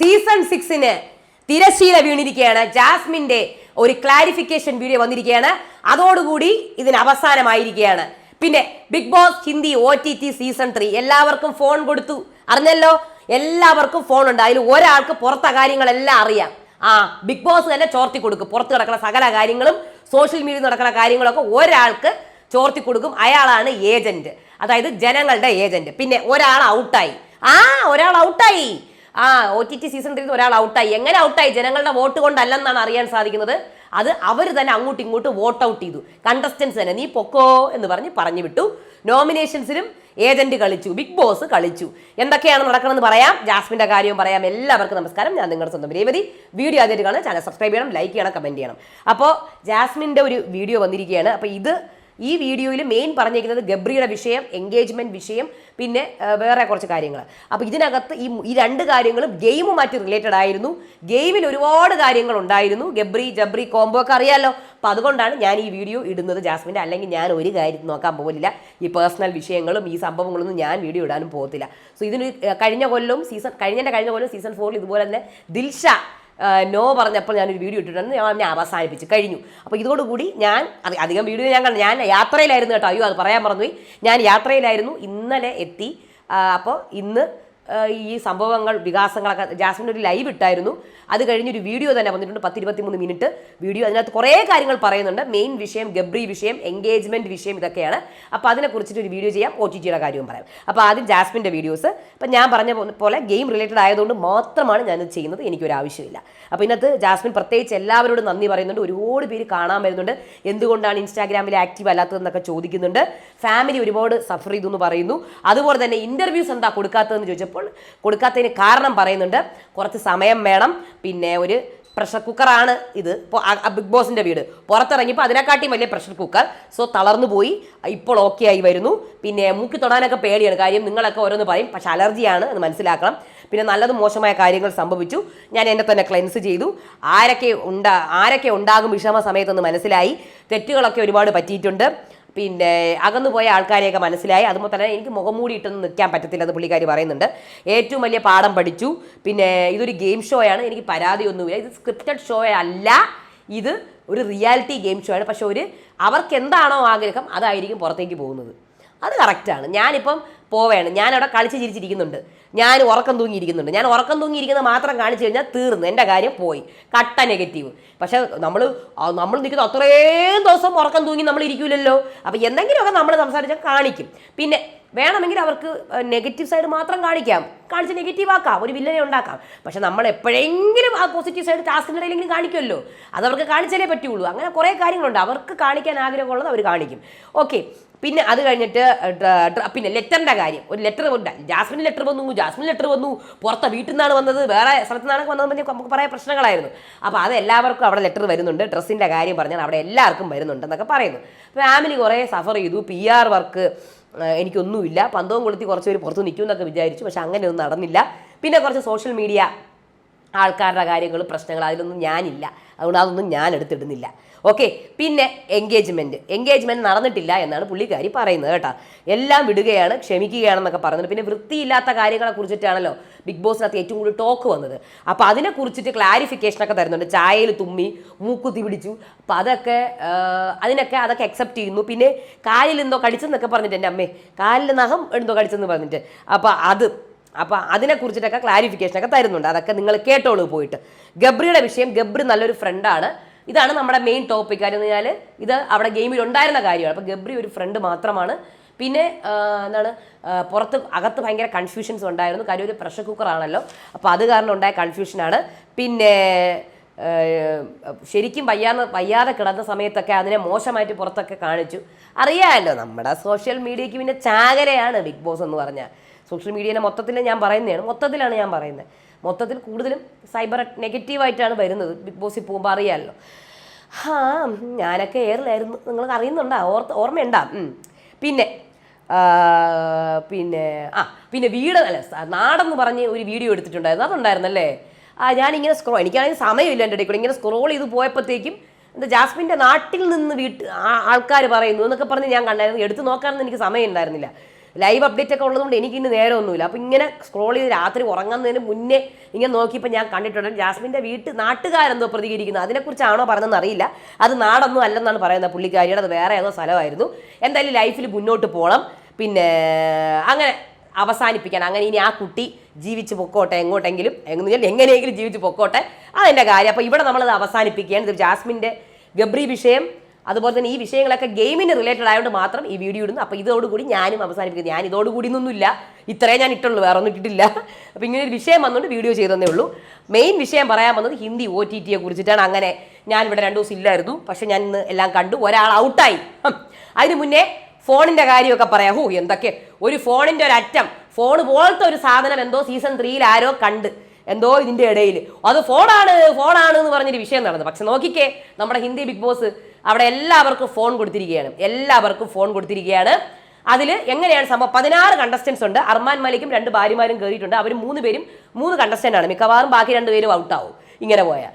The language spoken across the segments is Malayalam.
സീസൺ സിക്സിന് തിരശീല വീണിരിക്കുകയാണ്. ജാസ്മിന്റെ ഒരു ക്ലാരിഫിക്കേഷൻ വീഡിയോ വന്നിരിക്കുകയാണ്. അതോടുകൂടി ഇതിന് അവസാനമായിരിക്കുകയാണ്. പിന്നെ Bigg Boss Hindi O T T season three എല്ലാവർക്കും ഫോൺ കൊടുത്തു. അറിഞ്ഞല്ലോ? എല്ലാവർക്കും ഫോൺ ഉണ്ട്. അതിൽ ഒരാൾക്ക് പുറത്ത കാര്യങ്ങളെല്ലാം അറിയാം. ആ ബിഗ് ബോസ് തന്നെ ചോർത്തി കൊടുക്കും. പുറത്ത് നടക്കുന്ന സകല കാര്യങ്ങളും സോഷ്യൽ മീഡിയയിൽ നടക്കുന്ന കാര്യങ്ങളൊക്കെ ഒരാൾക്ക് ചോർത്തി കൊടുക്കും. അയാളാണ് ഏജന്റ്. അതായത് ജനങ്ങളുടെ ഏജന്റ്. പിന്നെ ഒരാൾ ഔട്ടായി. ആ ഒരാൾ ഔട്ടായി. ആ O T T season three ഒരാൾ ഔട്ടായി എങ്ങനെ ഔട്ടായി ജനങ്ങളുടെ വോട്ട് കൊണ്ടല്ലെന്നാണ് അറിയാൻ സാധിക്കുന്നത്. അത് അവർ തന്നെ അങ്ങോട്ടും ഇങ്ങോട്ടും വോട്ട് ഔട്ട് ചെയ്തു. കണ്ടസ്റ്റൻസ് തന്നെ നീ പൊക്കോ എന്ന് പറഞ്ഞ് പറഞ്ഞു വിട്ടു. നോമിനേഷൻസിലും ഏജന്റ് കളിച്ചു. ബിഗ് ബോസ് കളിച്ചു. എന്തൊക്കെയാണ് നടക്കണമെന്ന് പറയാം. ജാസ്മിന്റെ കാര്യവും പറയാം. എല്ലാവർക്കും നമസ്കാരം. ഞാൻ നിങ്ങളുടെ സ്വന്തം രേവതി. വീഡിയോ ആദ്യമായിട്ട് കാണാൻ ചാനൽ സബ്സ്ക്രൈബ് ചെയ്യണം ലൈക്ക് ചെയ്യണം കമന്റ് ചെയ്യണം. അപ്പോൾ ജാസ്മിന്റെ ഒരു വീഡിയോ വന്നിരിക്കുകയാണ്. അപ്പോൾ ഇത് ഈ വീഡിയോയിൽ മെയിൻ പറഞ്ഞിരിക്കുന്നത് ഗബ്രിയുടെ വിഷയം എൻഗേജ്മെന്റ് വിഷയം പിന്നെ വേറെ കുറച്ച് കാര്യങ്ങൾ അപ്പോൾ ഇതിനകത്ത് ഈ ഈ രണ്ട് കാര്യങ്ങളും ഗെയിമുമായിട്ട് റിലേറ്റഡ് ആയിരുന്നു. ഗെയിമിൽ ഒരുപാട് കാര്യങ്ങൾ ഉണ്ടായിരുന്നു ഗബ്രി ജബ്രി കോംബോ ഒക്കെ അറിയാമല്ലോ അപ്പോൾ അതുകൊണ്ടാണ് ഞാൻ ഈ വീഡിയോ ഇടുന്നത് ജാസ്മിന്റെ അല്ലെങ്കിൽ ഞാൻ ഒരു കാര്യം നോക്കാൻ പോകില്ല ഈ പേഴ്സണൽ വിഷയങ്ങളും ഈ സംഭവങ്ങളൊന്നും ഞാൻ വീഡിയോ ഇടാനും പോകത്തില്ല സോ ഇതിന് കഴിഞ്ഞ കൊല്ലം സീസൺ കഴിഞ്ഞതിന്റെ കഴിഞ്ഞ കൊല്ലം സീസൺ ഫോറിൽ ഇതുപോലെ തന്നെ ദിൽഷ നോ പറഞ്ഞപ്പോൾ ഞാനൊരു വീഡിയോ ഇട്ടിട്ടുണ്ട് ഞാൻ അവനെ അവസാനിപ്പിച്ച്. കഴിഞ്ഞു. അപ്പോൾ ഇതോടുകൂടി ഞാൻ അധികം വീഡിയോ ഞാൻ കണ്ടു ഞാൻ യാത്രയിലായിരുന്നു കേട്ടോ. അയ്യോ അത് പറയാൻ മറന്നുപോയി. ഞാൻ യാത്രയിലായിരുന്നു. ഇന്നലെ എത്തി. അപ്പോൾ ഇന്ന് ഈ സംഭവങ്ങൾ വികാസങ്ങളൊക്കെ ജാസ്മിൻ ഒരു ലൈവ് ഇട്ടായിരുന്നു. അത് കഴിഞ്ഞൊരു വീഡിയോ തന്നെ വന്നിട്ടുണ്ട് പത്ത് ഇരുപത്തി മൂന്ന് മിനിറ്റ് വീഡിയോ അതിനകത്ത് കുറേ കാര്യങ്ങൾ പറയുന്നുണ്ട്. മെയിൻ വിഷയം ഗബ്രി വിഷയം എൻഗേജ്മെന്റ് വിഷയം ഇതൊക്കെയാണ്. അപ്പോൾ അതിനെക്കുറിച്ചിട്ട് ഒരു വീഡിയോ ചെയ്യാം ഒ ടി ടിയുടെ കാര്യവും പറയാം. അപ്പോൾ ആദ്യം ജാസ്മിന്റെ വീഡിയോസ് അപ്പം ഞാൻ പറഞ്ഞ പോലെ ഗെയിം റിലേറ്റഡ് ആയതുകൊണ്ട് മാത്രമാണ് ഞാനിത് ചെയ്യുന്നത് എനിക്കൊരു ആവശ്യമില്ല. അപ്പോൾ ഇതിനകത്ത് ജാസ്മിൻ പ്രത്യേകിച്ച് എല്ലാവരോടും നന്ദി പറയുന്നുണ്ട്. ഒരുപാട് പേര് കാണാൻ വരുന്നുണ്ട്. എന്തുകൊണ്ടാണ് ഇൻസ്റ്റാഗ്രാമിൽ ആക്റ്റീവ് അല്ലാത്തതെന്നൊക്കെ ചോദിക്കുന്നുണ്ട്. ഫാമിലി ഒരുപാട് സഫർ ചെയ്തു എന്ന് പറയുന്നു. അതുപോലെ തന്നെ ഇന്റർവ്യൂസ് എന്താ കൊടുക്കാത്തതെന്ന് ചോദിച്ചപ്പോൾ കൊടുക്കാത്തതിന് കാരണം പറയുന്നുണ്ട്. കുറച്ച് സമയം വേണം. പിന്നെ ഒരു പ്രഷർ കുക്കറാണ് ഇത്. ബിഗ് ബോസിന്റെ വീട്. പുറത്തിറങ്ങിയപ്പോൾ അതിനെക്കാട്ടിയും വലിയ പ്രഷർ കുക്കർ സോ തളർന്നു പോയി. ഇപ്പോൾ ഓക്കെ ആയി വരുന്നു. പിന്നെ മൂക്കി തൊടാനൊക്കെ പേടിയാണ്. കാര്യം നിങ്ങളൊക്കെ ഓരോന്ന് പറയും. പക്ഷെ അലർജിയാണ് എന്ന് മനസ്സിലാക്കണം. പിന്നെ നല്ലതും മോശമായ കാര്യങ്ങൾ സംഭവിച്ചു. ഞാൻ എന്നെ തന്നെ ക്ലെൻസ് ചെയ്തു. ആരൊക്കെ ഉണ്ടാ ആരൊക്കെ ഉണ്ടാകും വിഷമ സമയത്തൊന്ന് മനസ്സിലായി. തെറ്റുകളൊക്കെ ഒരുപാട് പറ്റിയിട്ടുണ്ട്. പിന്നെ അകന്നു പോയ ആൾക്കാരെയൊക്കെ മനസ്സിലായി. അതുപോലെ തന്നെ എനിക്ക് മുഖം മൂടിയിട്ടൊന്നും നിൽക്കാൻ പറ്റത്തില്ല എന്ന് പുള്ളിക്കാരി പറയുന്നുണ്ട്. ഏറ്റവും വലിയ പാഠം പഠിച്ചു. പിന്നെ ഇതൊരു ഗെയിം ഷോ ആണ്. എനിക്ക് പരാതിയൊന്നുമില്ല. ഇത് സ്ക്രിപ്റ്റഡ് ഷോ അല്ല. ഇത് ഒരു റിയാലിറ്റി ഗെയിം ഷോ ആണ്. പക്ഷെ ഒരു അവർക്ക് എന്താണോ ആഗ്രഹം അതായിരിക്കും പുറത്തേക്ക് പോകുന്നത്. അത് കറക്റ്റാണ് ഞാനിപ്പം പോവേണം. ഞാനവിടെ കളിച്ച് ചിരിച്ചിരിക്കുന്നുണ്ട്. ഞാൻ ഉറക്കം തൂങ്ങിയിരിക്കുന്നുണ്ട്. ഞാൻ ഉറക്കം തൂങ്ങിയിരിക്കുന്നത് മാത്രം കാണിച്ചു കഴിഞ്ഞാൽ തീർന്നു. എന്റെ കാര്യം പോയി. കട്ട നെഗറ്റീവ് പക്ഷെ നമ്മൾ നമ്മൾ നിൽക്കുന്ന അത്രയും ദിവസം ഉറക്കം തൂങ്ങി നമ്മൾ ഇരിക്കില്ലല്ലോ അപ്പോൾ എന്തെങ്കിലുമൊക്കെ നമ്മൾ സംസാരിച്ചാൽ കാണിക്കും. പിന്നെ വേണമെങ്കിൽ അവർക്ക് നെഗറ്റീവ് സൈഡ് മാത്രം കാണിക്കാം. കാണിച്ച് നെഗറ്റീവ് ആക്കാം ഒരു വില്ലനെ ഉണ്ടാക്കാം. പക്ഷെ നമ്മൾ എപ്പോഴെങ്കിലും ആ പോസിറ്റീവ് സൈഡ് ടാസ്കിന്റെ ഇടയിലെങ്കിലും കാണിക്കുമല്ലോ. അത് അവർക്ക് കാണിച്ചാലേ പറ്റുള്ളൂ. അങ്ങനെ കുറേ കാര്യങ്ങളുണ്ട്. അവർക്ക് കാണിക്കാൻ ആഗ്രഹമുള്ളത് അവർ കാണിക്കും. ഓക്കെ. പിന്നെ അത് കഴിഞ്ഞിട്ട് പിന്നെ ലെറ്ററിന്റെ കാര്യം. ഒരു ലെറ്റർ ജാസ്മിൻ ലെറ്റർ വന്നു ജാസ്മിൻ ലെറ്റർ വന്നു. പുറത്തെ വീട്ടിൽ നിന്നാണ് വന്നത്. വേറെ സ്ഥലത്തു നിന്നാണ് വന്നത് പറഞ്ഞാൽ നമുക്ക് പറയാൻ പ്രശ്നങ്ങളായിരുന്നു. അപ്പോൾ അത് എല്ലാവർക്കും അവിടെ ലെറ്റർ വരുന്നുണ്ട്. ഡ്രസ്സിന്റെ കാര്യം പറഞ്ഞാൽ അവിടെ എല്ലാവർക്കും വരുന്നുണ്ട് എന്നൊക്കെ പറയുന്നു. ഫാമിലി കുറേ സഫർ ചെയ്തു. പി ആർ വർക്ക് എനിക്കൊന്നുമില്ല. പന്തവും കൊളുത്തി കുറച്ച് പേര് പുറത്ത് നിൽക്കും എന്നൊക്കെ വിചാരിച്ചു. പക്ഷെ അങ്ങനെയൊന്നും നടന്നില്ല. പിന്നെ കുറച്ച് സോഷ്യൽ മീഡിയ ആൾക്കാരുടെ കാര്യങ്ങൾ പ്രശ്നങ്ങൾ അതിലൊന്നും ഞാനില്ല. അതുകൊണ്ട് അതൊന്നും ഞാൻ എടുത്തിടുന്നില്ല ഓക്കെ പിന്നെ എൻഗേജ്മെന്റ് എൻഗേജ്മെന്റ് നടന്നിട്ടില്ല എന്നാണ് പുള്ളിക്കാരി പറയുന്നത് കേട്ടോ. എല്ലാം വിടുകയാണ് ക്ഷമിക്കുകയാണെന്നൊക്കെ പറയുന്നത് പിന്നെ വൃത്തിയില്ലാത്ത കാര്യങ്ങളെ കുറിച്ചിട്ടാണല്ലോ ബിഗ് ബോസിനകത്ത് ഏറ്റവും കൂടുതൽ ടോക്ക് വന്നത്. അപ്പോൾ അതിനെ കുറിച്ചിട്ട് ക്ലാരിഫിക്കേഷനൊക്കെ തരുന്നുണ്ട്. ചായയിൽ തുമ്മി മൂക്കുത്തി പിടിച്ചു. അപ്പോൾ അതൊക്കെ അതിനൊക്കെ അതൊക്കെ അക്സെപ്റ്റ് ചെയ്യുന്നു. പിന്നെ കാലിൽ എന്തോ കടിച്ചെന്നൊക്കെ പറഞ്ഞിട്ട് എന്റെ അമ്മേ കാലിൽ നഖം എന്തോ കടിച്ചെന്ന് പറഞ്ഞിട്ട്. അപ്പോൾ അത് അപ്പോൾ അതിനെക്കുറിച്ചിട്ടൊക്കെ ക്ലാരിഫിക്കേഷനൊക്കെ തരുന്നുണ്ട്. അതൊക്കെ നിങ്ങൾ കേട്ടോളൂ പോയിട്ട്. ഗബ്രിയുടെ വിഷയം ഗബ്രി നല്ലൊരു ഫ്രണ്ടാണ് ഇതാണ് നമ്മുടെ മെയിൻ ടോപ്പിക് കാര്യം എന്ന് പറഞ്ഞാൽ ഇത് അവിടെ ഗെയിമിൽ ഉണ്ടായിരുന്ന കാര്യമാണ്. അപ്പോൾ ഗബ്രി ഒരു ഫ്രണ്ട് മാത്രമാണ്. പിന്നെ എന്താണ് പുറത്ത് അകത്ത് ഭയങ്കര കൺഫ്യൂഷൻസ് ഉണ്ടായിരുന്നു. കാര്യം ഒരു പ്രഷർ കുക്കറാണല്ലോ അപ്പോൾ അത് കാരണം ഉണ്ടായ കൺഫ്യൂഷനാണ് പിന്നെ ശരിക്കും വയ്യാന്ന് വയ്യാതെ കിടന്ന സമയത്തൊക്കെ അതിനെ മോശമായിട്ട് പുറത്തൊക്കെ കാണിച്ചു. അറിയാമല്ലോ നമ്മുടെ സോഷ്യൽ മീഡിയയ്ക്ക് പിന്നെ ചാകരയാണ് ബിഗ് ബോസ് എന്ന് പറഞ്ഞാൽ. സോഷ്യൽ മീഡിയേനെ മൊത്തത്തിൽ ഞാൻ പറയുന്നതാണ്. മൊത്തത്തിലാണ് ഞാൻ പറയുന്നത്. മൊത്തത്തിൽ കൂടുതലും സൈബർ നെഗറ്റീവായിട്ടാണ് വരുന്നത്. ബിഗ് ബോസിൽ പോകുമ്പോൾ അറിയാമല്ലോ ആ ഞാനൊക്കെ എയറിലായിരുന്നു നിങ്ങൾക്ക് അറിയുന്നുണ്ടാ? ഓർത്ത് ഓർമ്മയുണ്ടാ. പിന്നെ പിന്നെ ആ പിന്നെ വീട് അല്ല നാടെന്ന് പറഞ്ഞ് ഒരു വീഡിയോ എടുത്തിട്ടുണ്ടായിരുന്നു. അതുണ്ടായിരുന്നല്ലേ? ആ ഞാനിങ്ങനെ സ്ക്രോ എനിക്കാണെങ്കിൽ സമയമില്ല എന്റെ ഇടയിൽ ഇങ്ങനെ സ്ക്രോൾ ചെയ്ത് പോയപ്പോഴത്തേക്കും എന്താ ജാസ്മിന്റെ നാട്ടിൽ നിന്ന് വീട്ട് ആൾക്കാർ പറയുന്നു എന്നൊക്കെ പറഞ്ഞ് ഞാൻ കണ്ടായിരുന്നു. എടുത്ത് നോക്കാനൊന്നും എനിക്ക് സമയം ഉണ്ടായിരുന്നില്ല ലൈവ് അപ്ഡേറ്റ് ഒക്കെ ഉള്ളതുകൊണ്ട് എനിക്ക് ഇന്ന് നേരമൊന്നുമില്ല അപ്പോൾ ഇങ്ങനെ സ്ക്രോൾ ചെയ്ത് രാത്രി ഉറങ്ങുന്നതിന് മുന്നേ ഇങ്ങനെ നോക്കിയപ്പോൾ ഞാൻ കണ്ടിട്ടുണ്ട്. ജാസ്മിന്റെ വീട്ട് നാട്ടുകാരെന്തോ പ്രതികരിക്കുന്നത് അതിനെക്കുറിച്ചാണോ പറഞ്ഞതെന്ന് അറിയില്ല. അത് നാടൊന്നും അല്ലെന്നാണ് പറയുന്നത് പുള്ളിക്കാരിയുടെ. അത് വേറെ ഏതോ സ്ഥലമായിരുന്നു. എന്തായാലും ലൈഫിൽ മുന്നോട്ട് പോകണം പിന്നെ അങ്ങനെ അവസാനിപ്പിക്കാൻ. അങ്ങനെ ഇനി ആ കുട്ടി ജീവിച്ച് പൊക്കോട്ടെ എങ്ങോട്ടെങ്കിലും. എങ്ങനെ എങ്ങനെയെങ്കിലും ജീവിച്ച് പൊക്കോട്ടെ. അതെന്റെ കാര്യം. അപ്പോൾ ഇവിടെ നമ്മളത് അവസാനിപ്പിക്കുകയാണ്. ജാസ്മിന്റെ ഗബ്രി വിഷയം. അതുപോലെ തന്നെ ഈ വിഷയങ്ങളൊക്കെ ഗെയിമിന് റിലേറ്റഡ് ആയതുകൊണ്ട് മാത്രം ഈ വീഡിയോ ഇടുന്നു. അപ്പോൾ ഇതോടുകൂടി ഞാനും അവസാനിപ്പിക്കുന്നു. ഞാൻ ഇതോടുകൂടി ഒന്നുമില്ല ഇത്രേ ഞാൻ ഇട്ടുള്ളൂ വേറെ ഒന്നും ഇട്ടിട്ടില്ല. അപ്പോൾ ഇങ്ങനെ ഒരു വിഷയം വന്നുകൊണ്ട് വീഡിയോ ചെയ്തതേ ഉള്ളൂ. മെയിൻ വിഷയം പറയാൻ വന്നത് ഹിന്ദി ഒ ടി ടിയെ കുറിച്ചിട്ടാണ്. അങ്ങനെ ഞാൻ ഇവിടെ രണ്ടു ദിവസം ഇല്ലായിരുന്നു. പക്ഷേ ഞാൻ ഇന്ന് എല്ലാം കണ്ടു. ഒരാൾ ഔട്ടായി. അതിന് മുന്നേ ഫോണിന്റെ കാര്യമൊക്കെ പറയാം. ഹോ എന്തൊക്കെ? ഒരു ഫോണിന്റെ ഒരു അറ്റം ഫോൺ പോലത്തെ ഒരു സാധനം എന്തോ സീസൺ ത്രീയിൽ ആരോ കണ്ട് എന്തോ ഇതിന്റെ ഇടയിൽ അത് ഫോണാണ് ഫോണാണ് എന്ന് പറഞ്ഞൊരു വിഷയം നടന്നു പക്ഷെ നോക്കിക്കേ നമ്മുടെ ഹിന്ദി ബിഗ് ബോസ് അവിടെ എല്ലാവർക്കും ഫോൺ കൊടുത്തിരിക്കുകയാണ്. എല്ലാവർക്കും ഫോൺ കൊടുത്തിരിക്കുകയാണ്. അതിൽ എങ്ങനെയാണ് സംഭവം? പതിനാറ് കണ്ടസ്റ്റൻസ് ഉണ്ട്. അർമാൻ മലിക്കും രണ്ട് ഭാര്യമാരും കയറിയിട്ടുണ്ട് അവർ മൂന്ന് പേരും മൂന്ന് കണ്ടസ്റ്റന്റ് ആണ്. മിക്കവാറും ബാക്കി രണ്ട് പേരും ആവും. ഇങ്ങനെ പോയാൽ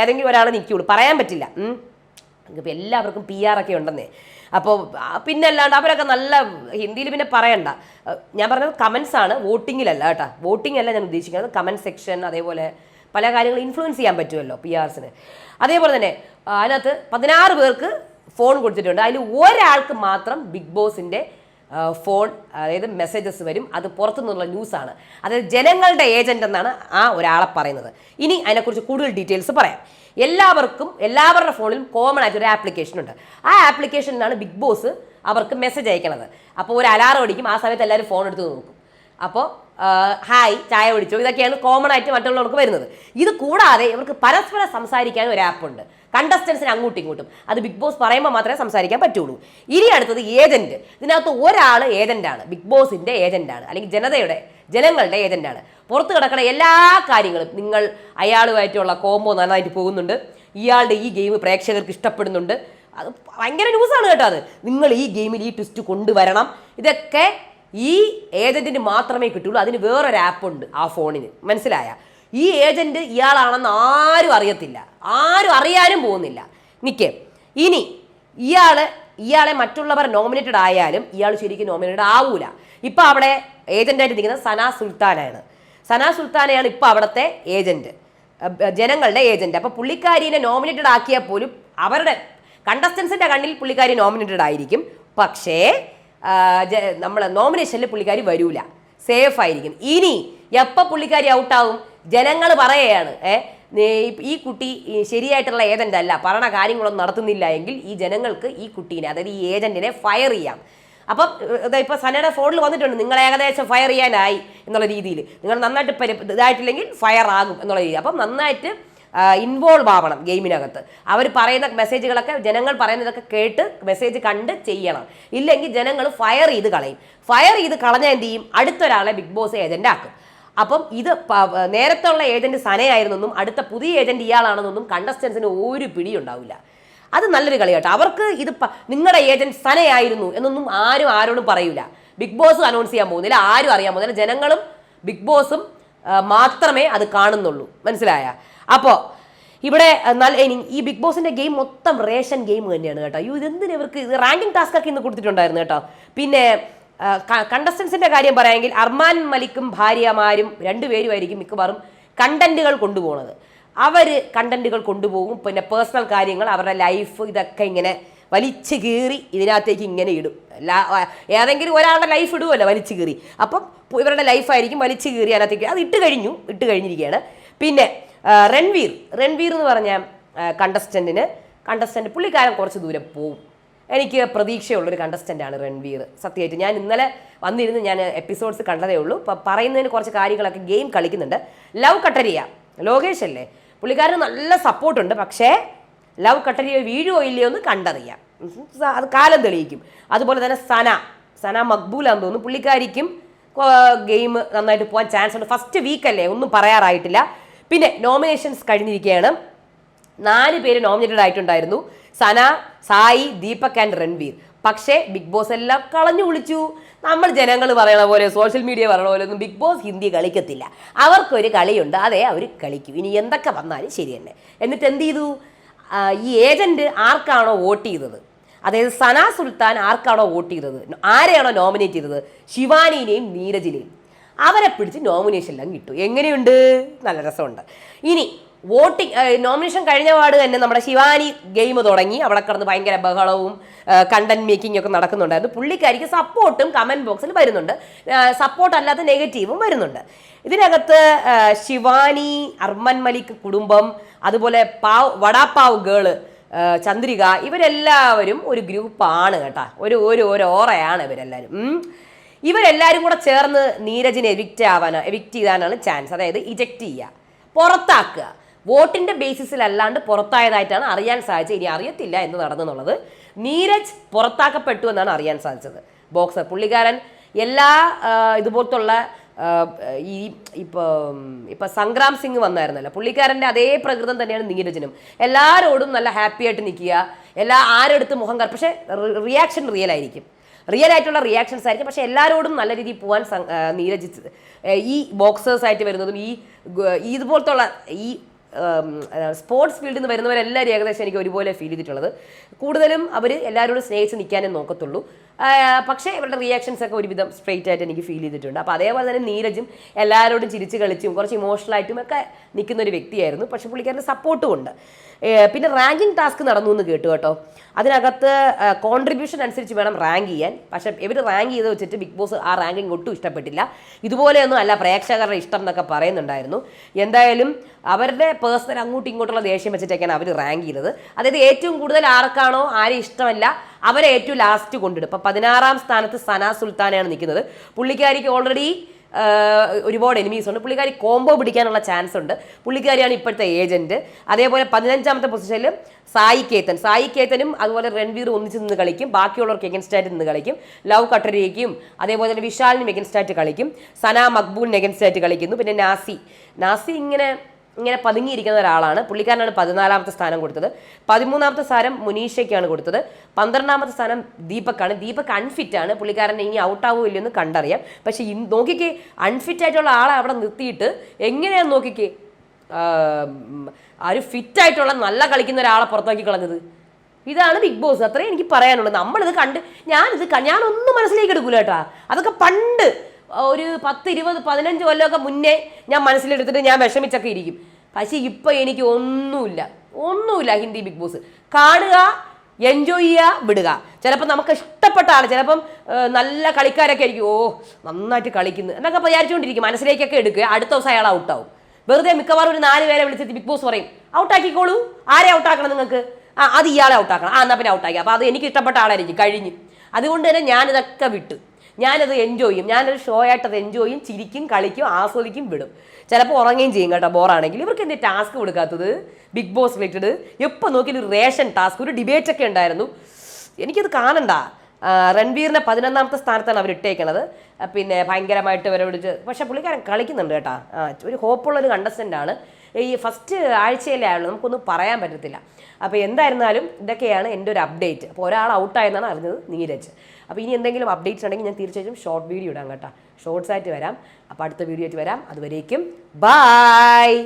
ഏതെങ്കിലും ഒരാളെ നിൽക്കുള്ളൂ പറയാൻ പറ്റില്ല. ഇപ്പം എല്ലാവർക്കും പി ആർ ഒക്കെ ഉണ്ടെന്നേ. അപ്പോൾ പിന്നെ അല്ലാണ്ട് അവരൊക്കെ നല്ല ഹിന്ദിയിൽ പിന്നെ പറയണ്ട. ഞാൻ പറഞ്ഞത് കമൻസ് ആണ്. വോട്ടിങ്ങിലല്ല കേട്ടോ. വോട്ടിംഗ് അല്ല ഞാൻ ഉദ്ദേശിക്കുന്നത്. കമന്റ് സെക്ഷൻ അതേപോലെ പല കാര്യങ്ങളും ഇൻഫ്ലുവൻസ് ചെയ്യാൻ പറ്റുമല്ലോ പി ആർസിന് അതേപോലെ തന്നെ അതിനകത്ത് പതിനാറ് പേർക്ക് ഫോൺ കൊടുത്തിട്ടുണ്ട്. അതിൽ ഒരാൾക്ക് മാത്രം ബിഗ് ബോസിന്റെ ഫോൺ അതായത് മെസ്സേജസ് വരും. അത് പുറത്തുനിന്നുള്ള ന്യൂസാണ് അതായത് ജനങ്ങളുടെ ഏജന്റ് എന്നാണ് ആ ഒരാളെ പറയുന്നത്. ഇനി അതിനെക്കുറിച്ച് കൂടുതൽ ഡീറ്റെയിൽസ് പറയാം. എല്ലാവർക്കും എല്ലാവരുടെ ഫോണിലും കോമൺ ആയിട്ട് ഒരു ആപ്ലിക്കേഷൻ ഉണ്ട്. ആ ആപ്ലിക്കേഷനിലാണ് ബിഗ് ബോസ് അവർക്ക് മെസ്സേജ് അയക്കണത്. അപ്പോൾ ഒരു അലാറം അടിക്കും. ആ സമയത്ത് എല്ലാവരും ഫോൺ എടുത്ത് നോക്കും. അപ്പോൾ ഹായ് ചായ കുടിച്ചു. ഇതൊക്കെയാണ് കോമൺ ആയിട്ട് മറ്റുള്ളവർക്ക് വരുന്നത്. ഇത് കൂടാതെ ഇവർക്ക് പരസ്പരം സംസാരിക്കാൻ ഒരു ആപ്പ് ഉണ്ട്. കണ്ടസ്റ്റൻസിന് അങ്ങോട്ടും ഇങ്ങോട്ടും. അത് ബിഗ് ബോസ് പറയുമ്പോൾ മാത്രമേ സംസാരിക്കാൻ പറ്റുള്ളൂ. ഇനി അടുത്തത് ഏജന്റ് ഇതിനകത്ത് ഒരാൾ ഏജന്റാണ് ബിഗ് ബോസിന്റെ ഏജന്റാണ് അല്ലെങ്കിൽ ജനതയുടെ ജനങ്ങളുടെ ഏജന്റാണ് പുറത്ത് കിടക്കുന്ന എല്ലാ കാര്യങ്ങളും നിങ്ങൾ അയാളുമായിട്ടുള്ള കോംബോ നന്നായിട്ട് പോകുന്നുണ്ട്. ഇയാളുടെ ഈ ഗെയിം പ്രേക്ഷകർക്ക് ഇഷ്ടപ്പെടുന്നുണ്ട്. അത് ഭയങ്കര ന്യൂസാണ് കേട്ടോ അത്. നിങ്ങൾ ഈ ഗെയിമിൽ ഈ ട്വിസ്റ്റ് കൊണ്ടുവരണം. ഇതൊക്കെ ഈ ഏജന്റിന് മാത്രമേ കിട്ടുള്ളൂ. അതിന് വേറൊരു ആപ്പ് ഉണ്ട് ആ ഫോണിന്. മനസ്സിലായ? ഈ ഏജന്റ് ഇയാളാണെന്ന് ആരും അറിയത്തില്ല. ആരും അറിയാനും പോകുന്നില്ല. നിൽക്കേ ഇനി ഇയാൾ ഇയാളെ മറ്റുള്ളവർ നോമിനേറ്റഡ് ആയാലും ഇയാൾ ശരിക്കും നോമിനേറ്റഡ് ആവൂല. ഇപ്പം അവിടെ ഏജന്റായിട്ട് നിൽക്കുന്നത് സന സുൽത്താനാണ്. സന സുൽത്താനയാണ് ഇപ്പം അവിടുത്തെ ഏജന്റ്. ജനങ്ങളുടെ ഏജന്റ്. അപ്പോൾ പുള്ളിക്കാരിനെ നോമിനേറ്റഡ് ആക്കിയാൽ പോലും അവരുടെ കണ്ടസ്റ്റൻസിന്റെ കണ്ണിൽ പുള്ളിക്കാരി നോമിനേറ്റഡ് ആയിരിക്കും. പക്ഷേ നമ്മൾ നോമിനേഷനിൽ പുള്ളിക്കാരി വരൂല. സേഫ് ആയിരിക്കും. ഇനി എപ്പോൾ പുള്ളിക്കാരി ഔട്ടാവും ജനങ്ങൾ പറയുകയാണ് ഏ ഈ കുട്ടി ശരിയായിട്ടുള്ള ഏജന്റ് അല്ല പറഞ്ഞ കാര്യങ്ങളൊന്നും നടത്തുന്നില്ല എങ്കിൽ ഈ ജനങ്ങൾക്ക് ഈ കുട്ടീനെ അതായത് ഈ ഏജന്റിനെ ഫയർ ചെയ്യാം. അപ്പം ഇതാ ഇപ്പൊ സനയുടെ ഫോണിൽ വന്നിട്ടുണ്ട് നിങ്ങൾ ഏകദേശം ഫയർ ചെയ്യാനായി എന്നുള്ള രീതിയിൽ നിങ്ങൾ നന്നായിട്ട് ഇതായിട്ടില്ലെങ്കിൽ ഫയർ ആകും എന്നുള്ള രീതി. അപ്പം നന്നായിട്ട് ഇൻവോൾവ് ആവണം ഗെയിമിനകത്ത്. അവർ പറയുന്ന മെസ്സേജുകളൊക്കെ ജനങ്ങൾ പറയുന്നതൊക്കെ കേട്ട് മെസ്സേജ് കണ്ട് ചെയ്യണം. ഇല്ലെങ്കിൽ ജനങ്ങൾ ഫയർ ചെയ്ത് കളയും. ഫയർ ചെയ്ത് കളഞ്ഞാൽ എന്ത് ചെയ്യും? അടുത്തൊരാളെ ബിഗ് ബോസ് ഏജന്റ് ആക്കും. അപ്പം ഇത് പ- നേരത്തെ ഉള്ള ഏജന്റ് സനയായിരുന്നെന്നും അടുത്ത പുതിയ ഏജന്റ് ഇയാളാണെന്നൊന്നും കണ്ടസ്റ്റൻസിന് ഒരു പിടി ഉണ്ടാവില്ല. അത് നല്ലൊരു കളി കേട്ടോ അവർക്ക് ഇത് നിങ്ങളുടെ ഏജന്റ് സനയായിരുന്നു എന്നൊന്നും ആരും ആരോടും പറയൂല. ബിഗ് ബോസ് അനൗൺസ് ചെയ്യാൻ പോകുന്നില്ല. ആരും അറിയാൻ പോകുന്നില്ല. ജനങ്ങളും ബിഗ് ബോസും മാത്രമേ അത് കാണുന്നുള്ളൂ. മനസ്സിലായ? അപ്പോൾ ഇവിടെ നല്ല ഈ ബിഗ് ബോസിന്റെ ഗെയിം മൊത്തം റേഷൻ ഗെയിം തന്നെയാണ് കേട്ടോ. അയ്യോ ഇതെന്തിനു ഇവർക്ക് റാങ്കിങ് ടാസ്ക് ഒക്കെ ഇന്ന് കൊടുത്തിട്ടുണ്ടായിരുന്നു കേട്ടോ. പിന്നെ കണ്ടസ്റ്റൻസിന്റെ കാര്യം പറയാമെങ്കിൽ അർമാൻ മലിക്കും ഭാര്യമാരും രണ്ടുപേരുമായിരിക്കും മിക്കവാറും കണ്ടന്റുകൾ കൊണ്ടുപോകുന്നത് അവർ കണ്ടന്റുകൾ കൊണ്ടുപോകും പിന്നെ പേഴ്സണൽ കാര്യങ്ങൾ അവരുടെ ലൈഫ് ഇതൊക്കെ ഇങ്ങനെ വലിച്ചു കീറി ഇതിനകത്തേക്ക് ഇങ്ങനെ ഇടും. ഏതെങ്കിലും ഒരാളുടെ ലൈഫ് ഇടുമല്ലോ വലിച്ചു കീറി. അപ്പം ഇവരുടെ ലൈഫായിരിക്കും വലിച്ചു കീറി അതിനകത്തേക്ക് അത് ഇട്ട് കഴിഞ്ഞു ഇട്ട് കഴിഞ്ഞിരിക്കുകയാണ്. പിന്നെ രൺവീർ. രൺവീർ എന്ന് പറഞ്ഞ കണ്ടസ്റ്റന്റിന് കണ്ടസ്റ്റന്റ് പുള്ളിക്കാരൻ കുറച്ച് ദൂരെ പോവും. എനിക്ക് പ്രതീക്ഷയുള്ളൊരു കണ്ടസ്റ്റന്റാണ് രൺവീർ. സത്യമായിട്ട് ഞാൻ ഇന്നലെ വന്നിരുന്ന് ഞാൻ എപ്പിസോഡ്സ് കണ്ടതേ ഉള്ളൂ. അപ്പോൾ പറയുന്നതിന് കുറച്ച് കാര്യങ്ങളൊക്കെ ഗെയിം കളിക്കുന്നുണ്ട്. ലവ് കട്ടരിയ. ലോകേഷ് അല്ലേ? പുള്ളിക്കാരന് നല്ല സപ്പോർട്ടുണ്ട് പക്ഷേ ലവ് കട്ടരിയോ വീഴുവോ ഇല്ലയോ എന്ന് കണ്ടറിയാം. അത് കാലം തെളിയിക്കും. അതുപോലെ തന്നെ സന. സന മക്ബൂലാന്ന് തോന്നുന്നു. പുള്ളിക്കാരിക്കും ഗെയിം നന്നായിട്ട് പോകാൻ ചാൻസ് ഉണ്ട്. ഫസ്റ്റ് വീക്കല്ലേ ഒന്നും പറയാറായിട്ടില്ല. പിന്നെ നോമിനേഷൻസ് കഴിഞ്ഞിരിക്കുകയാണ്. നാല് പേര് നോമിനേറ്റഡ് ആയിട്ടുണ്ടായിരുന്നു. സന സായി ദീപക് ആൻഡ് രൺവീർ. പക്ഷേ ബിഗ് ബോസ് എല്ലാം കളഞ്ഞു വിളിച്ചു. നമ്മൾ ജനങ്ങൾ പറയണ പോലെ സോഷ്യൽ മീഡിയ പറയണ പോലെ ഒന്നും ബിഗ് ബോസ് ഹിന്ദി കളിക്കത്തില്ല. അവർക്കൊരു കളിയുണ്ട്. അതെ അവർ കളിക്കും. ഇനി എന്തൊക്കെ വന്നാലും ശരി തന്നെ. എന്നിട്ട് എന്ത് ചെയ്തു? ഈ ഏജന്റ് ആർക്കാണോ വോട്ട് ചെയ്തത്? അതായത് സന സുൽത്താൻ ആർക്കാണോ വോട്ട് ചെയ്തത്? ആരെയാണോ നോമിനേറ്റ് ചെയ്തത്? ശിവാനിനെയും നീരജിനെയും. അവരെ പിടിച്ച് നോമിനേഷനെല്ലാം കിട്ടും എങ്ങനെയുണ്ട്? നല്ല രസമുണ്ട്. ഇനി വോട്ടിംഗ് നോമിനേഷൻ കഴിഞ്ഞ പാട് തന്നെ നമ്മുടെ ശിവാനി ഗെയിം തുടങ്ങി. അവിടെ കിടന്ന് ഭയങ്കര ബഹളവും കണ്ടന്റ് മേക്കിംഗ് ഒക്കെ നടക്കുന്നുണ്ടായിരുന്നു. പുള്ളിക്കാരിക്ക് സപ്പോർട്ടും കമന്റ് ബോക്സിൽ വരുന്നുണ്ട്. സപ്പോർട്ട് അല്ലാത്ത നെഗറ്റീവും വരുന്നുണ്ട്. ഇതിനകത്ത് ശിവാനി അർമൻ മലിക് കുടുംബം അതുപോലെ പാവ് വടാപ്പാവ് ഗേൾ ചന്ദ്രിക ഇവരെല്ലാവരും ഒരു ഗ്രൂപ്പാണ് കേട്ടാ. ഒരു ഒരു ഓരോറയാണ് ഓറയാണ് ഇവരെല്ലാവരും. ഇവരെല്ലാവരും കൂടെ ചേർന്ന് നീരജിനെ എവിക്റ്റ് ആവാനോ എവിക്റ്റ് ചെയ്യാനാണ് ചാൻസ് അതായത് ഇജക്റ്റ് ചെയ്യുക. പുറത്താക്കുക. വോട്ടിന്റെ ബേസിസിൽ അല്ലാണ്ട് പുറത്തായതായിട്ടാണ് അറിയാൻ സാധിച്ചത്. ഇനി അറിയത്തില്ല എന്ന് നടന്നെന്നുള്ളത്. നീരജ് പുറത്താക്കപ്പെട്ടു എന്നാണ് അറിയാൻ സാധിച്ചത്. ബോക്സർ പുള്ളിക്കാരൻ എല്ലാ ഇതുപോലത്തുള്ള ഈ ഇപ്പോൾ ഇപ്പം സംഗ്രാം സിംഗ് വന്നായിരുന്നല്ലോ. പുള്ളിക്കാരന്റെ അതേ പ്രകൃതം തന്നെയാണ് നീരജിനും. എല്ലാവരോടും നല്ല ഹാപ്പി ആയിട്ട് നിൽക്കുക. എല്ലാ ആരെടുത്ത് മുഖം കറ പക്ഷേ റിയാക്ഷൻ റിയൽ ആയിരിക്കും. റിയൽ ആയിട്ടുള്ള റിയാക്ഷൻസ് ആയിരിക്കും. പക്ഷേ എല്ലാവരോടും നല്ല രീതിയിൽ പോകാൻ നീരജിച്ച് നീരജ് ഈ ബോക്സേഴ്സ് ആയിട്ട് വരുന്നതും ഈ ഇതുപോലത്തുള്ള ഈ സ്പോർട്സ് ഫീൽഡിൽ നിന്ന് വരുന്നവരെല്ലാവരും ഏകദേശം എനിക്ക് ഒരുപോലെ ഫീൽ ചെയ്തിട്ടുള്ളത്. കൂടുതലും അവർ എല്ലാവരോടും സ്നേഹിച്ച് നിൽക്കാനേ നോക്കത്തുള്ളൂ. പക്ഷേ ഇവരുടെ റിയാക്ഷൻസ് ഒക്കെ ഒരുവിധം സ്ട്രെയിറ്റ് ആയിട്ട് എനിക്ക് ഫീൽ ചെയ്തിട്ടുണ്ട്. അപ്പോൾ അതേപോലെ തന്നെ നീരജും എല്ലാവരോടും ചിരിച്ച് കളിച്ചും കുറച്ച് ഇമോഷണലായിട്ടും ഒക്കെ നിൽക്കുന്ന ഒരു വ്യക്തിയായിരുന്നു. പക്ഷേ പുള്ളിക്കാരന്റെ സപ്പോർട്ടും ഉണ്ട്. പിന്നെ റാങ്കിങ് ടാസ്ക് നടന്നു എന്ന് കേട്ടു കേട്ടോ. അതിനകത്ത് കോൺട്രിബ്യൂഷൻ അനുസരിച്ച് വേണം റാങ്ക് ചെയ്യാൻ. പക്ഷേ ഇവർ റാങ്ക് ചെയ്ത് വെച്ചിട്ട് ബിഗ് ബോസ് ആ റാങ്കിങ് ഒട്ടും ഇഷ്ടപ്പെട്ടില്ല. ഇതുപോലെയൊന്നും അല്ല പ്രേക്ഷകരുടെ ഇഷ്ടം എന്നൊക്കെ പറയുന്നുണ്ടായിരുന്നു. എന്തായാലും അവരുടെ പേഴ്സണൽ അങ്ങോട്ടും ഇങ്ങോട്ടുള്ള ദേഷ്യം വെച്ചിട്ടൊക്കെയാണ് അവർ റാങ്ക് ചെയ്തത്. അതായത് ഏറ്റവും കൂടുതൽ ആർക്കാണോ ആരെ ഇഷ്ടമല്ല അവരെ ഏറ്റവും ലാസ്റ്റ് കൊണ്ടിടും. അപ്പം പതിനാറാം സ്ഥാനത്ത് സന സുൽത്താനയാണ് നിൽക്കുന്നത്. പുള്ളിക്കാരിക്ക് ഓൾറെഡി ഒരുപാട് എനിമീസ് ഉണ്ട്. പുള്ളിക്കാരി കോംബോ പിടിക്കാനുള്ള ചാൻസ് ഉണ്ട്. പുള്ളിക്കാരിയാണ് ഇപ്പോഴത്തെ ഏജന്റ് അതേപോലെ പതിനഞ്ചാമത്തെ പൊസിഷനിൽ സായി കേത്തൻ സായി കേത്തനും അതുപോലെ രൺവീർ ഒന്നിച്ച് നിന്ന് കളിക്കും. ബാക്കിയുള്ളവർക്ക് എഗൻസ്റ്റ് ആയിട്ട് നിന്ന് കളിക്കും. ലവ് കട്ടരയ്ക്കും അതേപോലെ തന്നെ വിശാലിനും എഗൻസ്റ്റായിട്ട് കളിക്കും. സന മക്ബൂലിന് എഗൻസ്റ്റായിട്ട് കളിക്കുന്നു. പിന്നെ നാസി. നാസി ഇങ്ങനെ ഇങ്ങനെ പതുങ്ങിയിരിക്കുന്ന ഒരാളാണ്. പുള്ളിക്കാരനാണ് പതിനാലാമത്തെ സ്ഥാനം കൊടുത്തത്. പതിമൂന്നാമത്തെ സ്ഥാനം മുനീഷയ്ക്കാണ് കൊടുത്തത്. പന്ത്രണ്ടാമത്തെ സ്ഥാനം ദീപക്കാണ്. ദീപക് അൺഫിറ്റ് ആണ് പുള്ളിക്കാരൻ ഇനി ഔട്ട് ഔട്ടാവോ ഇല്ലെന്ന് കണ്ടറിയാം. പക്ഷെ നോക്കിക്കേ അൺഫിറ്റ് ആയിട്ടുള്ള ആളെ അവിടെ നിർത്തിയിട്ട് എങ്ങനെയാണ് നോക്കിക്കേ ഒരു ഫിറ്റ് ആയിട്ടുള്ള നല്ല കളിക്കുന്ന ഒരാളെ പുറത്താക്കി കളഞ്ഞത്? ഇതാണ് ബിഗ് ബോസ്. അത്രയും എനിക്ക് പറയാനുള്ളത് നമ്മളിത് കണ്ട് ഞാനിത് ഞാനൊന്നും മനസ്സിലേക്ക് എടുക്കൂല കേട്ടാ. അതൊക്കെ പണ്ട് ഒരു പത്ത് ഇരുപത് പതിനഞ്ച് കൊല്ലമൊക്കെ മുന്നേ ഞാൻ മനസ്സിലെടുത്തിട്ട് ഞാൻ വിഷമിച്ചൊക്കെ ഇരിക്കും. പക്ഷേ ഇപ്പൊ എനിക്ക് ഒന്നുമില്ല. ഒന്നുമില്ല ഹിന്ദി ബിഗ് ബോസ്. കാണുക എൻജോയ് ചെയ്യുക വിടുക. ചിലപ്പോൾ നമുക്ക് ഇഷ്ടപ്പെട്ട ആൾ ചിലപ്പം നല്ല കളിക്കാരൊക്കെ ആയിരിക്കും. ഓ നന്നായിട്ട് കളിക്കുന്നു എന്നൊക്കെ വിചാരിച്ചുകൊണ്ടിരിക്കും. മനസ്സിലേക്കൊക്കെ എടുക്കുക. അടുത്ത ദിവസം അയാൾ ഔട്ടാവും വെറുതെ മിക്കവാറും ഒരു നാല് പേരെ വിളിച്ചിട്ട് ബിഗ് ബോസ് പറയും ഔട്ടാക്കിക്കോളൂ ആരെ ഔട്ടാക്കണം നിങ്ങൾക്ക്? ആ അത് ഇയാളെ ഔട്ടാക്കണം ആ എന്നാൽ പിന്നെ ഔട്ടാക്കി അപ്പോൾ അത് എനിക്ക് ഇഷ്ടപ്പെട്ട ആളായിരിക്കും. കഴിഞ്ഞ്. അതുകൊണ്ട് തന്നെ ഞാനിതൊക്കെ വിട്ടു. ഞാനത് എൻജോയ് ചെയ്യും. ഞാനൊരു ഷോ ആയിട്ട് അത് എൻജോയ് ചെയ്യും. ചിരിക്കും കളിക്കും ആസ്വദിക്കും വിടും. ചിലപ്പോൾ ഉറങ്ങുകയും ചെയ്യും കേട്ടോ ബോറാണെങ്കിൽ. ഇവർക്ക് എന്ത് ടാസ്ക് കൊടുക്കാത്തത്? ബിഗ് ബോസ് റിലേറ്റഡ് എപ്പോൾ നോക്കിയാലും ഒരു റേഷൻ ടാസ്ക് ഒരു ഡിബേറ്റ് ഒക്കെ ഉണ്ടായിരുന്നു. എനിക്കത് കാണണ്ട. രൺവീറിനെ പതിനൊന്നാമത്തെ സ്ഥാനത്താണ് അവർ ഇട്ടേക്കണത്. പിന്നെ ഭയങ്കരമായിട്ട് വരെ വിളിച്ച് പക്ഷെ പുള്ളിക്കാരൻ കളിക്കുന്നുണ്ട് കേട്ടാ. ഒരു ഹോപ്പുള്ള ഒരു കണ്ടസ്റ്റന്റ് ആണ്. ഈ ഫസ്റ്റ് ആഴ്ചയിലേ ആയുള്ളൂ. നമുക്കൊന്നും പറയാൻ പറ്റത്തില്ല. അപ്പോൾ എന്തായിരുന്നാലും ഇതൊക്കെയാണ് എന്റെ ഒരു അപ്ഡേറ്റ് അപ്പോൾ ഒരാൾ ഔട്ടായെന്നാണ് അറിഞ്ഞത് നീരജ്. അപ്പോൾ ഇനി എന്തെങ്കിലും അപ്ഡേറ്റ്സ് ഉണ്ടെങ്കിൽ ഞാൻ തീർച്ചയായിട്ടും ഷോർട്ട് വീഡിയോ ഇടാം കേട്ടോ. ഷോർട്സ് ആയിട്ട് വരാം. അപ്പോൾ അടുത്ത വീഡിയോ ആയിട്ട് വരാം. അതുവരേക്കും ബായ്